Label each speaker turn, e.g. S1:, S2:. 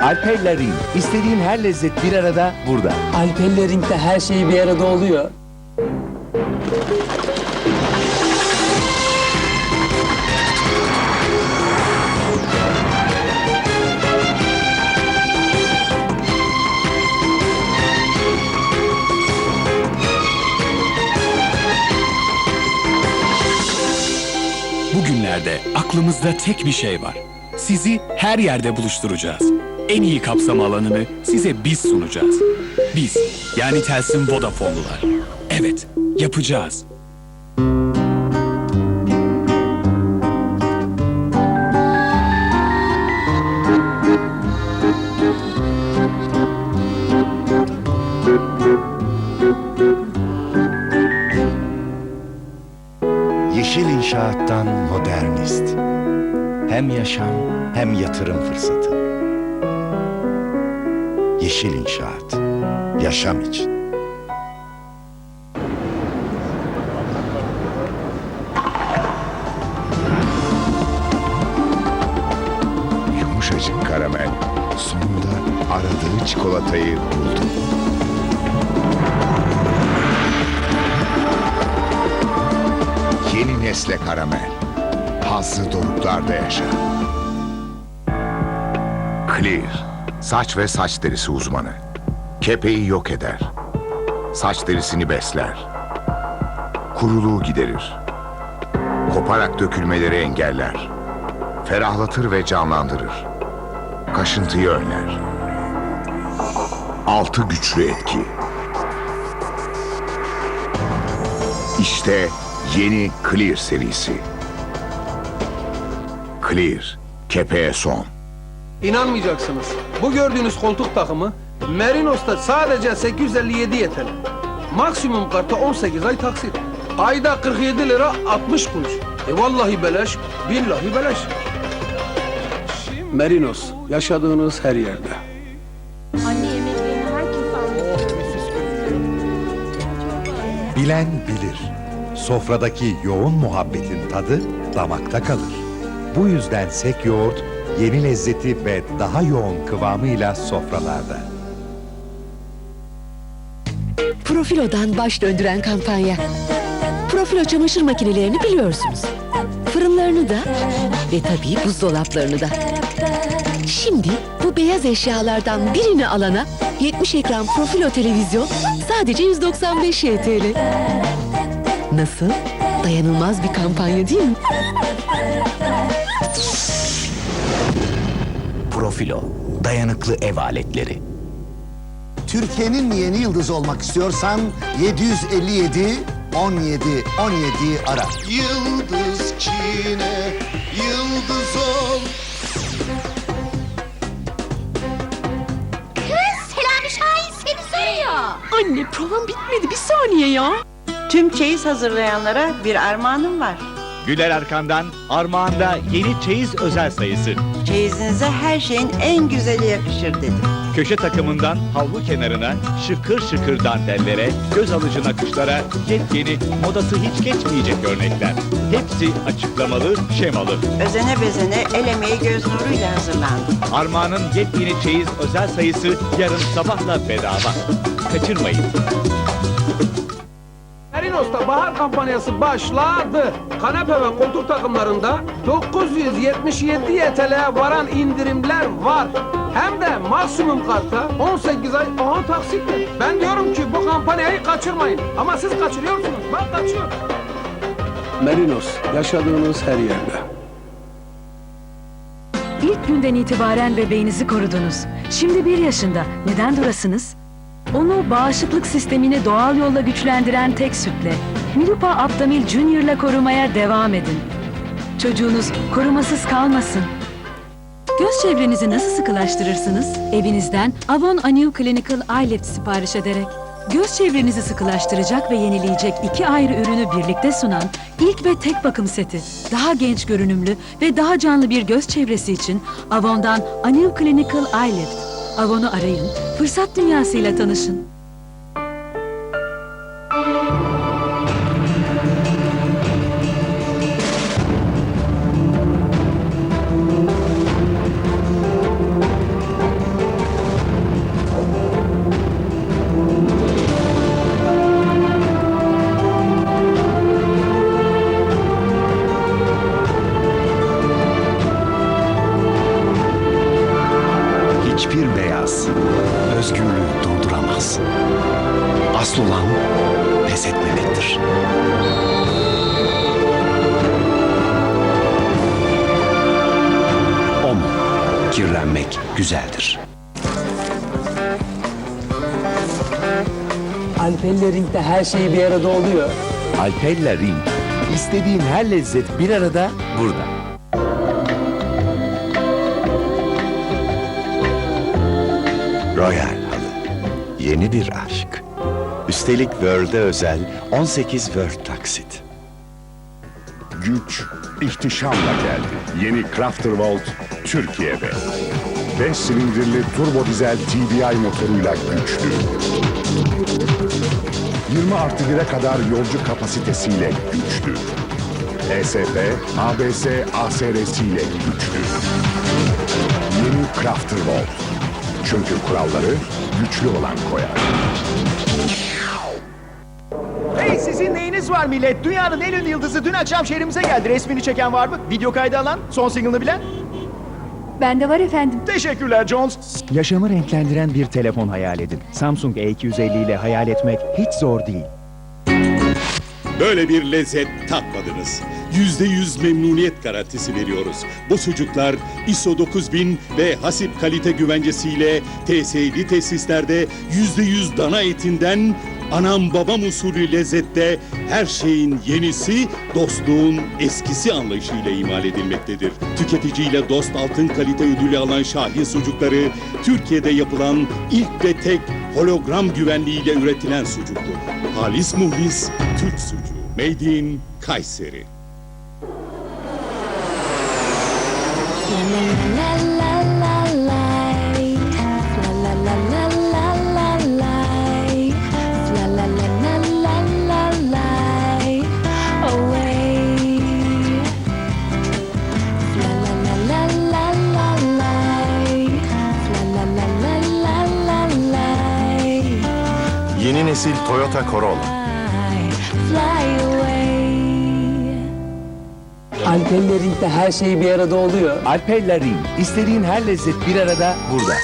S1: Alpella Ring. İstediğin her lezzet bir arada burada.
S2: Alpeller Ring'de her şey bir arada oluyor.
S3: Bugünlerde aklımızda tek bir şey var. Sizi her yerde buluşturacağız. En iyi kapsam alanını size biz sunacağız. Biz, yani Telsim Vodafone'lular. Evet, yapacağız.
S4: Yeşil İnşaat'tan Modernist. Hem yaşam hem yatırım fırsatı. Yeşil İnşaat. Yaşam için. Yumuşacık karamel. Sonunda aradığı çikolatayı buldu. Yeni nesle karamel. Hazzı doruklarda yaşa. Clear. Saç ve saç derisi uzmanı. Kepeği yok eder. Saç derisini besler. Kuruluğu giderir. Koparak dökülmeleri engeller. Ferahlatır ve canlandırır. Kaşıntıyı önler. Altı güçlü etki. İşte yeni Clear serisi. Clear, kepeğe son.
S5: İnanmayacaksınız. Bu gördüğünüz koltuk takımı Merinos'ta sadece 857 YTL. Maksimum karta 18 ay taksit. Ayda 47 lira 60 kuruş. E vallahi beleş, billahi beleş. Merinos, yaşadığınız her yerde.
S6: Anne yemeklerini herkes almış.
S7: Bilen bilir. Sofradaki yoğun muhabbetin tadı damakta kalır. Bu yüzden sek yoğurt yeni lezzeti ve daha yoğun kıvamıyla sofralarda.
S8: Profilo'dan baş döndüren kampanya. Profilo çamaşır makinelerini biliyorsunuz. Fırınlarını da ve tabii buzdolaplarını da. Şimdi bu beyaz eşyalardan birini alana 70 ekran Profilo televizyon sadece 195 YTL. Nasıl? Dayanılmaz bir kampanya değil mi?
S9: Profilo, dayanıklı ev aletleri.
S10: Türkiye'nin yeni yıldızı olmak istiyorsan 757 17 17'yi ara. Yıldız Çin'e yıldız ol.
S6: Selami Şahin seni soruyor.
S8: Anne provam bitmedi bir saniye ya.
S11: Tüm çeyiz hazırlayanlara bir armağanım var.
S12: Güler Arkan'dan Armağan'da yeni çeyiz özel sayısı.
S11: Çeyizinize her şeyin en güzeli yakışır dedim.
S12: Köşe takımından havlu kenarına, şıkır şıkır dantellere, göz alıcı nakışlara, yepyeni, modası hiç geçmeyecek örnekler. Hepsi açıklamalı, şemalı.
S11: Özene bezene el emeği göz nuruyla hazırlandı.
S12: Armağan'ın yepyeni çeyiz özel sayısı yarın sabahla bedava. Kaçırmayın.
S5: Merinos'ta bahar kampanyası başladı. Kanepe ve koltuk takımlarında 977 YTL'ye varan indirimler var. Hem de maksimum karta 18 ay aha taksitle. Ben diyorum ki bu kampanyayı kaçırmayın. Ama siz kaçırıyorsunuz. Bak kaçıyor. Merinos, yaşadığınız her yerde.
S6: İlk günden itibaren bebeğinizi korudunuz. Şimdi bir yaşında. Neden durasınız? Onu bağışıklık sistemini doğal yolla güçlendiren tek sütle. Milupa Aptamil Junior'la korumaya devam edin. Çocuğunuz korumasız kalmasın. Göz çevrenizi nasıl sıkılaştırırsınız? Evinizden Avon A New Clinical Eyelift sipariş ederek. Göz çevrenizi sıkılaştıracak ve yenileyecek iki ayrı ürünü birlikte sunan ilk ve tek bakım seti. Daha genç görünümlü ve daha canlı bir göz çevresi için Avon'dan A New Clinical Eyelift. Avon'u arayın, fırsat dünyasıyla tanışın.
S9: Güzeldir.
S2: Alpella Ring'de her şey bir arada oluyor.
S1: Alpella Ring. İstediğin her lezzet bir arada burada.
S9: Royal Halı. Yeni bir aşk. Üstelik World'e özel 18 World taksit.
S13: Güç ihtişamla geldi. Yeni Crafter Vault Türkiye'de. 5 silindirli turbo dizel TDI motoruyla güçlü. 20 artı 1'e kadar yolcu kapasitesiyle güçlü. ESP, ABS, ASR'siyle güçlü. Yeni Crafter Vault. Çünkü kuralları güçlü olan koyar.
S14: Hey sizin neyiniz var millet? Dünyanın en ünlü yıldızı dün akşam şehrimize geldi. Resmini çeken var mı? Video kaydı alan? Son single'ını bilen?
S6: Bende var efendim.
S14: Teşekkürler Jones.
S15: Yaşamı renklendiren bir telefon hayal edin. Samsung E250 ile hayal etmek hiç zor değil.
S12: Böyle bir lezzet tatmadınız. %100 memnuniyet garantisi veriyoruz. Bu sucuklar ISO 9000 ve hasip kalite güvencesiyle TSE'li tesislerde %100 dana etinden anam babam usulü lezzette her şeyin yenisi, dostluğun eskisi anlayışıyla imal edilmektedir. Tüketiciyle dost altın kalite ödülü alan Şahin sucukları Türkiye'de yapılan ilk ve tek hologram güvenliğiyle üretilen sucuktur. Halis muhlis Türk sucuğu. Made in Kayseri.
S9: Yeni nesil Toyota Corolla.
S2: Alpella Ring'de her şey bir arada oluyor.
S1: Alpella Ring. İstediğin her lezzet bir arada burada.